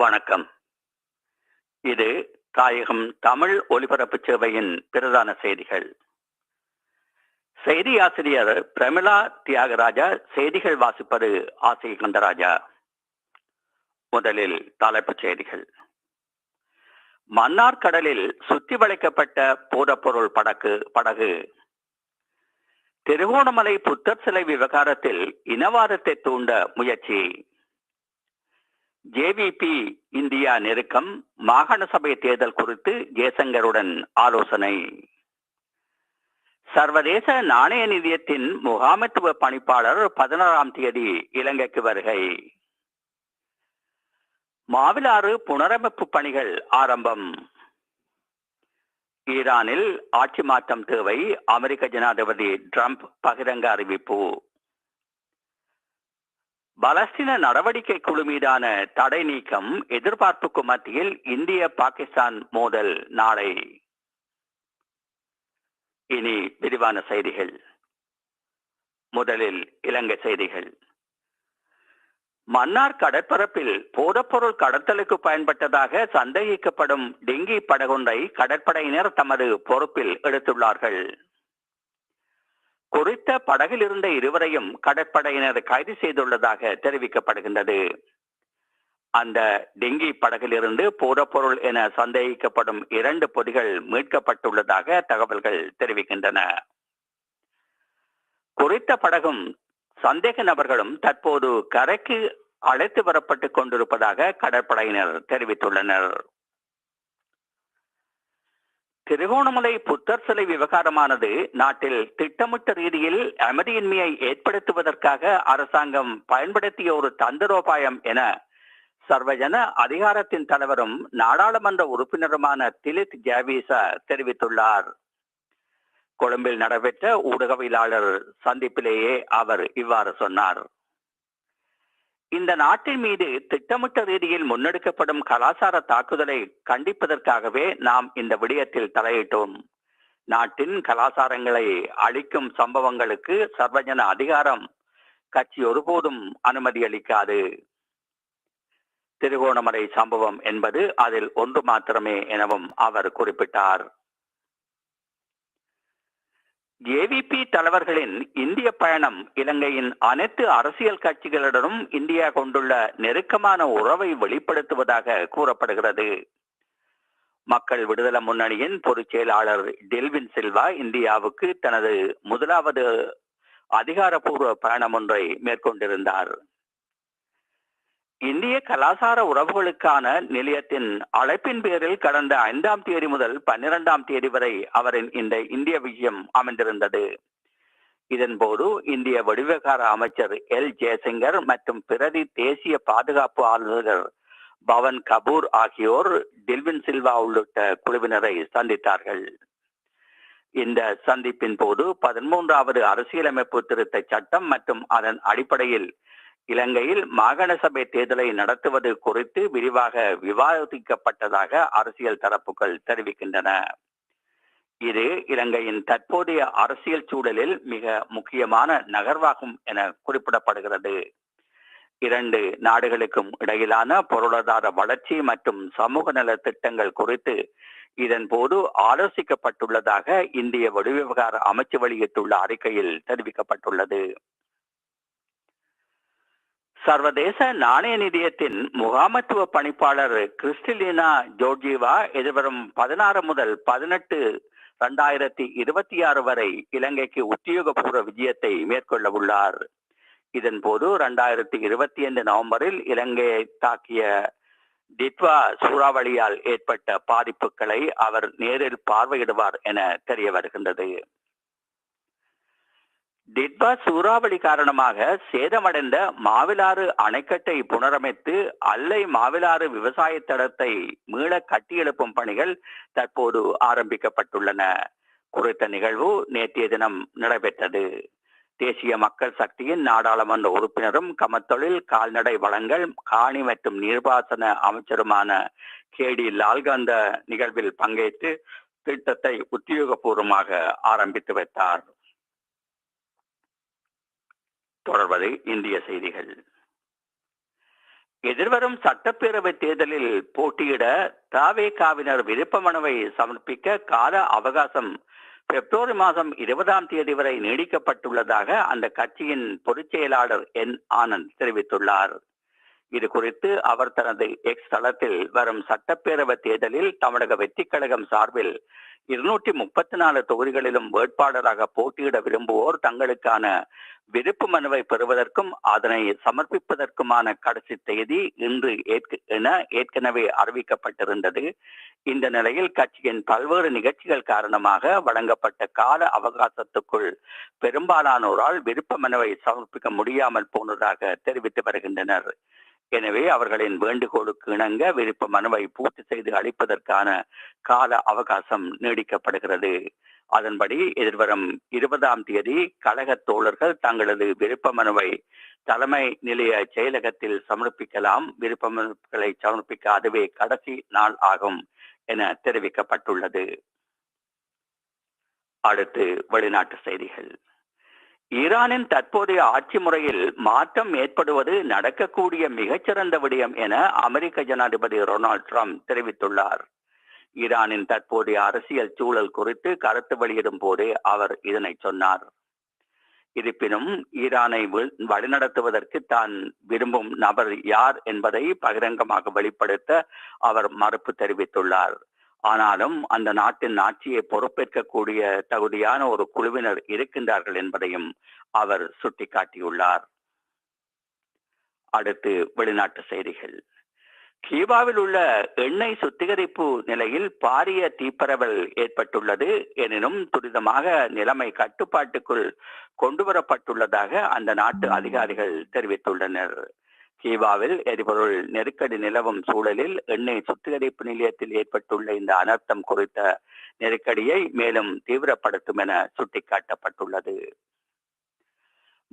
வணக்கம். இது தாயகம் தமிழ் ஒலிபரப்பு சேவையின் பிரதான செய்திகள். செய்தி ஆசிரியர் பிரமிளா தியாகராஜா செய்திகள் வாசிப்பது ஆசை கந்தராஜா. முதலில் தலைப்புச் செய்திகள். மன்னார் கடலில் சுத்தி வளைக்கப்பட்ட போதப்பொருள் படகு படகு. திருகோணமலை புத்தர் சிலை விவகாரத்தில் இனவாதத்தை தூண்ட முயற்சி. ஜேவிபி இந்தியா நெருக்கம் மாகாண சபை தேர்தல் குறித்து ஜெயசங்கருடன் ஆலோசனை. சர்வதேச நாணய நிதியத்தின் முகாமைத்துவ பணிப்பாளர் பதினாறாம் தேதி இலங்கைக்கு வருகை. மாவிலாறு புனரமைப்பு பணிகள் ஆரம்பம். ஈரானில் ஆட்சி மாற்றம் தேவை அமெரிக்க ஜனாதிபதி ட்ரம்ப் பகிரங்க அறிவிப்பு. பலஸ்தீன நடவடிக்கை குழு மீதான தடை நீக்கம் எதிர்பார்ப்புக்கு மத்தியில் இந்திய பாகிஸ்தான் மோதல் நாளை. இனி விரிவான செய்திகள். முதலில் இலங்கை செய்திகள். மன்னார் கடற்பரப்பில் போதப்பொருள் கடத்தலுக்கு பயன்பட்டதாக சந்தேகிக்கப்படும் டெங்கி படகொன்றை கடற்படையினர் தமது பொறுப்பில் எடுத்துள்ளார்கள். படகில் இருந்த இருவரையும் கடற்படையினர் கைது செய்துள்ளதாக தெரிவிக்கப்படுகின்றது. அந்த டெங்கி படகிலிருந்து போரப்பொருள் என சந்தேகிக்கப்படும் இரண்டு பொதிகள் மீட்கப்பட்டுள்ளதாக தகவல்கள் தெரிவிக்கின்றன. குறித்த படகும் சந்தேக நபர்களும் தற்போது கரைக்கு அழைத்து வரப்பட்டுக் கொண்டிருப்பதாக கடற்படையினர் தெரிவித்துள்ளனர். திருகோணமலை புத்தர் சிலை விவகாரமானது நாட்டில் திட்டமிட்ட ரீதியில் அமைதியின்மையை ஏற்படுத்துவதற்காக அரசாங்கம் பயன்படுத்திய ஒரு தந்திரோபாயம் என சர்வஜன அதிகாரத்தின் தலைவரும் நாடாளுமன்ற உறுப்பினருமான திலித் ஜாவீசா தெரிவித்துள்ளார். கொழும்பில் நடைபெற்ற ஊடகவியலாளர் சந்திப்பிலேயே அவர் இவ்வாறு சொன்னார். இந்த நாட்டின் மீது திட்டமிட்ட ரீதியில் முன்னெடுக்கப்படும் கலாச்சார தாக்குதலை கண்டிப்பதற்காகவே நாம் இந்த விடயத்தில் தலையிட்டோம். நாட்டின் கலாச்சாரங்களை அழிக்கும் சம்பவங்களுக்கு சர்வஜன அதிகாரம். கட்சி ஒருபோதும் அனுமதி அளிக்காது. திருகோணமலை சம்பவம் என்பது அதில் ஒன்று மாத்திரமே எனவும் அவர் குறிப்பிட்டார். ஏவிபி தலைவர்களின் இந்திய பயணம் இலங்கையின் அனைத்து அரசியல் கட்சிகளுடனும் இந்தியா கொண்டுள்ள நெருக்கமான உறவை வெளிப்படுத்துவதாக கூறப்படுகிறது. மக்கள் விடுதலை முன்னணியின் பொதுச் செயலாளர் டெல்வின் சில்வா இந்தியாவுக்கு தனது முதலாவது அதிகாரப்பூர்வ பயணம் ஒன்றை மேற்கொண்டிருந்தார். இந்திய கலாச்சார உறவுகளுக்கான நிலையத்தின் அழைப்பின் பேரில் கடந்த ஐந்தாம் தேதி முதல் பன்னிரெண்டாம் தேதி வரை அவரின் இந்த இந்திய விஜயம் அமைந்திருந்தது. இதன்போது இந்திய வெளிவிவகார அமைச்சர் எல். ஜெயசங்கர் மற்றும் பிரதி தேசிய பாதுகாப்பு ஆளுநர் பவன் கபூர் ஆகியோர் டில்வின் சில்வா உள்ளிட்ட குழுவினரை சந்தித்தார்கள். இந்த சந்திப்பின் போது பதிமூன்றாவது அரசியலமைப்பு திருத்த சட்டம் மற்றும் அதன் அடிப்படையில் இலங்கையில் மாகாண சபை தேர்தலை நடத்துவது குறித்து விரிவாக விவாதிக்கப்பட்டதாக அரசியல் தரப்புகள் தெரிவிக்கின்றன. இது இலங்கையின் தற்போதைய அரசியல் சூழலில் மிக முக்கியமான நகர்வாகும் என குறிப்பிடப்படுகிறது. இரண்டு நாடுகளுக்கும் இடையிலான பொருளாதார வளர்ச்சி மற்றும் சமூக நல திட்டங்கள் குறித்து இதன் போது ஆலோசிக்கப்பட்டுள்ளதாக இந்திய வெளிவிவகார அமைச்சு வெளியிட்டுள்ள அறிக்கையில் தெரிவிக்கப்பட்டுள்ளது. சர்வதேச நாணய நிதியத்தின் முகாமத்துவ பணிப்பாளர் கிறிஸ்டிலினா ஜோர்ஜிவா எதிர்வரும் பதினாறு முதல் பதினெட்டு இரண்டாயிரத்தி இருபத்தி ஆறு வரை இலங்கைக்கு உத்தியோகபூர்வ விஜயத்தை மேற்கொள்ள உள்ளார். இதன் போது இரண்டாயிரத்தி இருபத்தி ஐந்து நவம்பரில் இலங்கையை தாக்கிய டிட்வா சூறாவளியால் ஏற்பட்ட பாதிப்புகளை அவர் நேரில் பார்வையிடுவார் என தெரிய வருகின்றது. டிட்பா சூறாவளி காரணமாக சேதமடைந்த மாவிலாறு அணைக்கட்டை புனரமைத்து அல்லை மாவிலாறு விவசாய தடத்தை மீள கட்டியெழுப்பும் பணிகள் தற்போது ஆரம்பிக்கப்பட்டுள்ளன. குறித்த நிகழ்வு நேற்றைய தினம் நடைபெற்றது. தேசிய மக்கள் சக்தியின் நாடாளுமன்ற உறுப்பினரும் கமத்தொழில் கால்நடை வளங்கள் காணி மற்றும் நீர்ப்பாசன அமைச்சருமான கே. டி. லால்காந்த நிகழ்வில் பங்கேற்று திட்டத்தை உத்தியோகபூர்வமாக ஆரம்பித்து வைத்தார். தொடர்வது இந்திய செய்திகள். எதிர்வரும் சட்டப்பேரவை தேர்தலில் போட்டியிட தாவேகாவினர் விருப்ப மனுவை சமர்ப்பிக்க கால அவகாசம் பிப்ரவரி மாதம் இருபதாம் தேதி வரை நீடிக்கப்பட்டுள்ளதாக அந்த கட்சியின் பொதுச் செயலாளர் என். ஆனந்த் தெரிவித்துள்ளார். இது குறித்து அவர் தனது எக்ஸ் தளத்தில் வரும் சட்டப்பேரவை தேர்தலில் தமிழக வெற்றிக் கழகம் சார்பில் இருநூற்றி முப்பத்தி நாலு தொகுதிகளிலும் வேட்பாளராக போட்டியிட விரும்புவோர் தங்களுக்கான விருப்பு மனுவை பெறுவதற்கும் அதனை சமர்ப்பிப்பதற்குமான கடைசி தேதி இன்று என ஏற்கனவே அறிவிக்கப்பட்டிருந்தது. இந்த நிலையில் கட்சியின் பல்வேறு நிகழ்ச்சிகள் காரணமாக வழங்கப்பட்ட கால அவகாசத்துக்குள் பெரும்பாலானோரால் விருப்ப மனுவை சமர்ப்பிக்க முடியாமல் போனதாக தெரிவித்து வருகின்றனர். எனவே அவர்களின் வேண்டுகோளுக்கு இணங்க விருப்ப மனுவை பூர்த்தி செய்து அளிப்பதற்கான கால அவகாசம் நீடிக்கப்படுகிறது. அதன்படி எதிர்வரும் இருபதாம் தேதி கழக தோழர்கள் தங்களது விருப்ப மனுவை தலைமை நிலைய செயலகத்தில் சமர்ப்பிக்கலாம். விருப்ப மனுக்களை சமர்ப்பிக்க அதுவே கடைசி நாள் ஆகும் என தெரிவிக்கப்பட்டுள்ளது. அடுத்து வெளிநாட்டு செய்திகள். ஈரானின் தற்போதைய ஆட்சி முறையில் மாற்றம் ஏற்படுவது நடக்கக்கூடிய மிகச்சிறந்த விடயம் என அமெரிக்க ஜனாதிபதி டொனால்ட் ட்ரம்ப் தெரிவித்துள்ளார். ஈரானின் தற்போதைய அரசியல் சூழல் குறித்து கருத்து வெளியிடும் போதே அவர் இதனை சொன்னார். இருப்பினும் ஈரானை வழிநடத்துவதற்கு தான் விரும்பும் நபர் யார் என்பதை பகிரங்கமாக வெளிப்படுத்த அவர் மறுப்பு தெரிவித்துள்ளார். ஆனாலும் அந்த நாட்டின் ஆட்சியை பொறுப்பேற்கக்கூடிய தகுதியான ஒரு குழுவினர் இருக்கின்றார்கள் என்பதையும் அவர் சுட்டிக்காட்டியுள்ளார். அடுத்து வெளிநாட்டு செய்திகள். கியூபாவில் உள்ள எண்ணெய் சுத்திகரிப்பு நிலையில் பாரிய தீப்பரவல் ஏற்பட்டுள்ளது எனினும் துரிதமாக நிலைமை கட்டுப்பாட்டுக்குள் கொண்டுவரப்பட்டுள்ளதாக அந்த நாட்டு அதிகாரிகள் தெரிவித்துள்ளனர். கீவாவில் எரிபொருள் நெருக்கடி நிலவும் சூழலில் எண்ணெய் சுத்திகரிப்பு நிலையத்தில் ஏற்பட்டுள்ள இந்த அனர்த்தம் குறித்த நெருக்கடியை மேலும் தீவிரப்படுத்தும் என சுட்டிக்காட்டப்பட்டுள்ளது.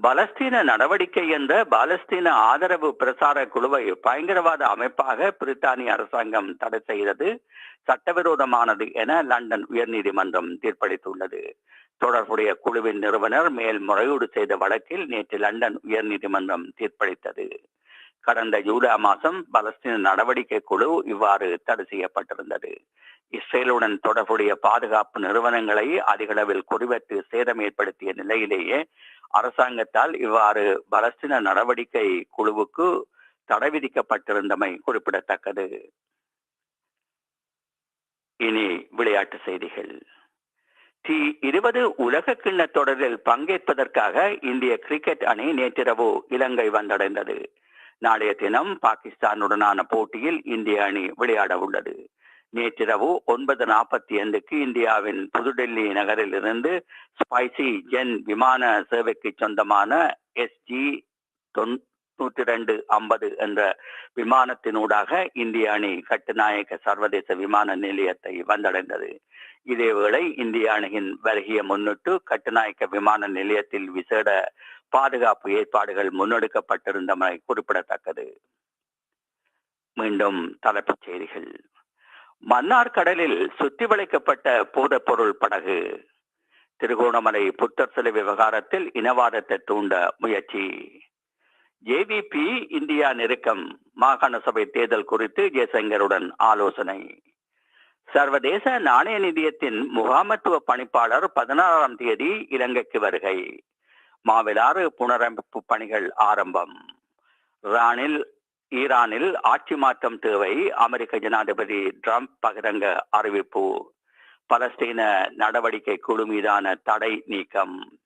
பலஸ்தீன நடவடிக்கை என்ற பாலஸ்தீன ஆதரவு பிரசார குழுவை பயங்கரவாத அமைப்பாக பிரித்தானிய அரசாங்கம் தடை செய்தது சட்டவிரோதமானது என லண்டன் உயர்நீதிமன்றம் தீர்ப்பளித்துள்ளது. தொடர்புடைய குழுவின் நிறுவனர் மேல்முறையீடு செய்த வழக்கில் நேற்று லண்டன் உயர்நீதிமன்றம் தீர்ப்பளித்தது. கடந்த ஜூலை மாதம் பலஸ்தீன நடவடிக்கை குழு இவ்வாறு தடை செய்யப்பட்டிருந்தது. இஸ்ரேலுடன் தொடர்புடைய பாதுகாப்பு நிறுவனங்களை அதிகளவில் குறிவைத்து சேதம் ஏற்படுத்திய நிலையிலேயே அரசாங்கத்தால் இவ்வாறு பலஸ்தீன நடவடிக்கை குழுவுக்கு தடை விதிக்கப்பட்டிருந்தமை குறிப்பிடத்தக்கது. இனி விளையாட்டு செய்திகள். டி இருபது உலக கிண்ண தொடரில் பங்கேற்பதற்காக இந்திய கிரிக்கெட் அணி நேற்றிரவு இலங்கை வந்தடைந்தது. நாளைய தினம் பாகிஸ்தானுடனான போட்டியில் இந்திய அணி விளையாட உள்ளது. நேற்றிரவு ஒன்பது நாற்பத்தி ஐந்துக்கு இந்தியாவின் புதுடெல்லி நகரில் இருந்து ஸ்பைசி ஜென் விமான சேவைக்கு சொந்தமான எஸ்ஜி நூற்றி ரெண்டு ஐம்பது என்ற விமானத்தினூடாக இந்திய அணி கட்டுநாயக்க சர்வதேச விமான நிலையத்தை வந்தடைந்தது. இதேவேளை இந்திய அணியின் வருகையை முன்னிட்டு கட்டுநாயக்க விமான நிலையத்தில் விசேட பாதுகாப்பு ஏற்பாடுகள் முன்னெடுக்கப்பட்டிருந்தமை குறிப்பிடத்தக்கது. மீண்டும் தலைப்புச் செய்திகள். மன்னார் கடலில் சுற்றி வளைக்கப்பட்ட போதைப்பொருள் படகு திருகோணமலை புத்தர் சிலை விவகாரத்தில் இனவாதத்தை தூண்ட முயற்சி. ஜேவிபி இந்தியா நெருக்கம் மாகாண சபை தேர்தல் குறித்து ஜெயசங்கருடன் ஆலோசனை. சர்வதேச நாணய நிதியத்தின் முகாமத்துவ பணிப்பாளர் பதினாறாம் தேதி இலங்கைக்கு வருகை. மாவிலாறு புனரமைப்பு பணிகள் ஆரம்பம். ரானில் ஈரானில் ஆட்சி மாற்றம் தேவை அமெரிக்க ஜனாதிபதி ட்ரம்ப் பகிரங்க அறிவிப்பு. பலஸ்தீன நடவடிக்கை குழு மீதான தடை நீக்கம்.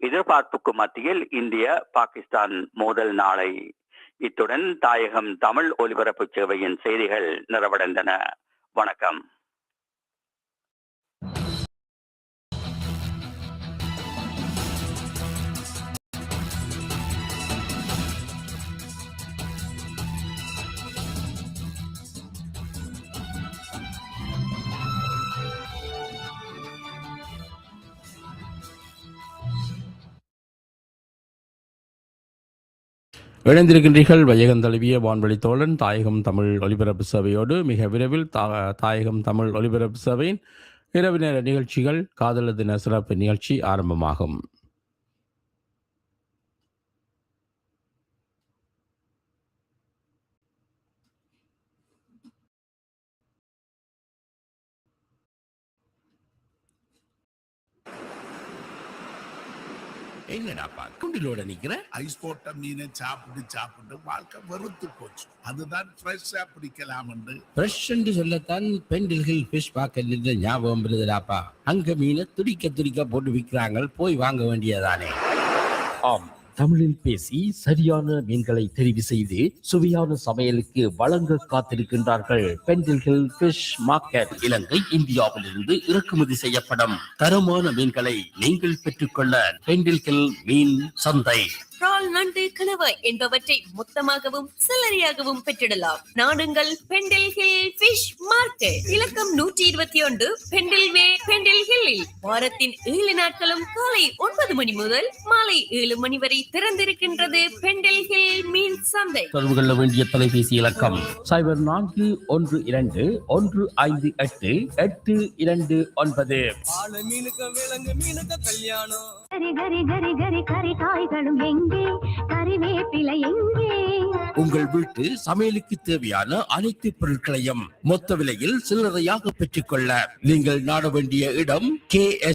எதிர்பார்ப்புக்கு மத்தியில் இந்திய பாகிஸ்தான் மோதல் நாளை. இத்துடன் தாயகம் தமிழ் ஒலிபரப்பு சேவையின் செய்திகள் நிறைவடைந்தன. வணக்கம். இணைந்திருக்கின்றீர்கள் வையகம் தழுவிய வான்வழி தோழன் தாயகம் தமிழ் ஒலிபரப்பு சபையோடு மிக விரைவில் தா தாயகம் தமிழ் ஒலிபரப்பு சபையின் இரவு நேர நிகழ்ச்சிகள் காதலர் தின சிறப்பு நிகழ்ச்சி ஆரம்பமாகும். என்னடாப்பா குண்டிலோட நிக்கிற? ஐஸ் போட்ட மீனை சாப்பிட்டு சாப்பிட்டு வாழ்க்கை வெறுத்து போச்சு. அதுதான் ஃப்ரெஷ்ஷா பிடிக்கலாம் ஃப்ரெஷ் என்று சொல்லத்தான் பெண்டில்கள் ஃபிஷ் பார்க்க ஞாபகம் இருந்ததாப்பா அங்க மீனை துடிக்க துடிக்க போட்டு விற்கிறாங்க போய் வாங்க வேண்டியதானே. ஆம். தமிழில் பேசி சரியான மீன்களை தெரிவு செய்து சுவையான சமையலுக்கு வழங்க காத்திருக்கின்றார்கள். பெண்டில்கள் பிஷ் மார்க்கெட் இலங்கை இந்தியாவிலிருந்து இறக்குமதி செய்யப்படும் தரமான மீன்களை நீங்கள் பெற்றுக்கொள்ள பெண்டில்கள் மீன் சந்தை. இறால் நண்டு கணவாய் என்பவற்றை மொத்தமாகவும் சில்லறையாகவும் பெற்றிடலாம். நாடுங்கள் பெண்டில் ஹில் ஃபிஷ் மார்க்கெட். இலக்கம் நூற்றி இருபத்தி ஒன்று பெண்டில் வே பெண்டில் ஹில்லில். வாரத்தின் ஏழு நாட்களும் காலை ஒன்பது மணி முதல் மாலை ஏழு மணி வரை திறந்திருக்கின்றது பெண்டில் ஹில் மீன் சந்தை. தொடர்பு கொள்ள வேண்டிய தொலைபேசி இலக்கம். சைபர் நான்கு ஒன்று இரண்டு ஒன்று ஐந்து எட்டு எட்டு இரண்டு ஒன்பது. ஆளு மீனுக்கு விலங்கு மீனுக்கு கல்யாணம். கரி கரி கரி கரி கரி காய்களும் எங்கே? கறிவேப்பிலை எங்கே? உங்கள் வீட்டு சமையலுக்கு தேவையான அனைத்து பொருட்களையும் மொத்த விலையில் சில்லறையாக பெற்றுக்கொள்ள நீங்கள் நாட வேண்டிய இடம் கே